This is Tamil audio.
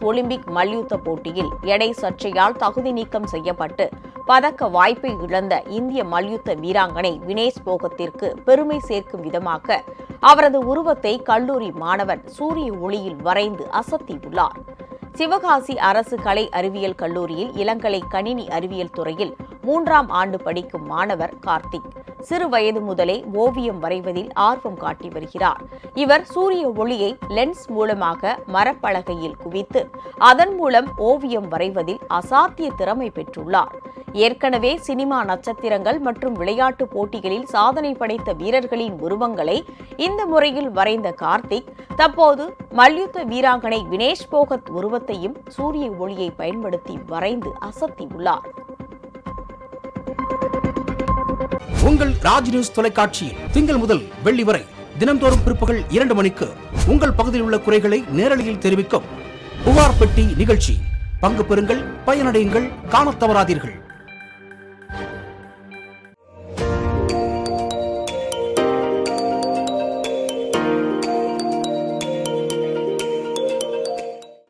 ஒலிம்பிக் மல்யுத்த போட்டியில் எடை சர்ச்சையால் தகுதி நீக்கம் செய்யப்பட்டு பதக்க வாய்ப்பை இழந்த இந்திய மல்யுத்த வீராங்கனை வினேஷ் போகத்திற்கு பெருமை சேர்க்கும் விதமாக அவரது உருவத்தை கல்லூரி மாணவன் சூரிய ஒளியில் வரைந்து அசத்தியுள்ளார். சிவகாசி அரசு கலை அறிவியல் கல்லூரியில் இளங்கலை கணினி அறிவியல் துறையில் மூன்றாம் ஆண்டு படிக்கும் மாணவர் கார்த்திக். சிறு வயது முதலே ஓவியம் வரைவதில் ஆர்வம் காட்டி வருகிறார். இவர் சூரிய ஒளியை லென்ஸ் மூலமாக மரப்பலகையில் குவித்து அதன் மூலம் ஓவியம் வரைவதில் அசாத்திய திறமை பெற்றுள்ளார். ஏற்கனவே சினிமா நட்சத்திரங்கள் மற்றும் விளையாட்டு போட்டிகளில் சாதனை படைத்த வீரர்களின் உருவங்களை இந்த முறையில் வரைந்த கார்த்திக் தற்போது மல்யுத்த வீராங்கனை வினேஷ் போகத் உருவத்தையும் சூரிய ஒளியை பயன்படுத்தி வரைந்து அசத்தியுள்ளார். உங்கள் ராஜ் நியூஸ் தொலைக்காட்சியில் திங்கள் முதல் வெள்ளி வரை தினந்தோறும் பிற்பகல் இரண்டு மணிக்கு உங்கள் பகுதியில் உள்ள குறைகளை நேரலையில் தெரிவிக்கும் புகார் பெட்டி நிகழ்ச்சி. பங்கு பெறுங்கள் பயனடையுங்கள் காண தவறாதீர்கள்.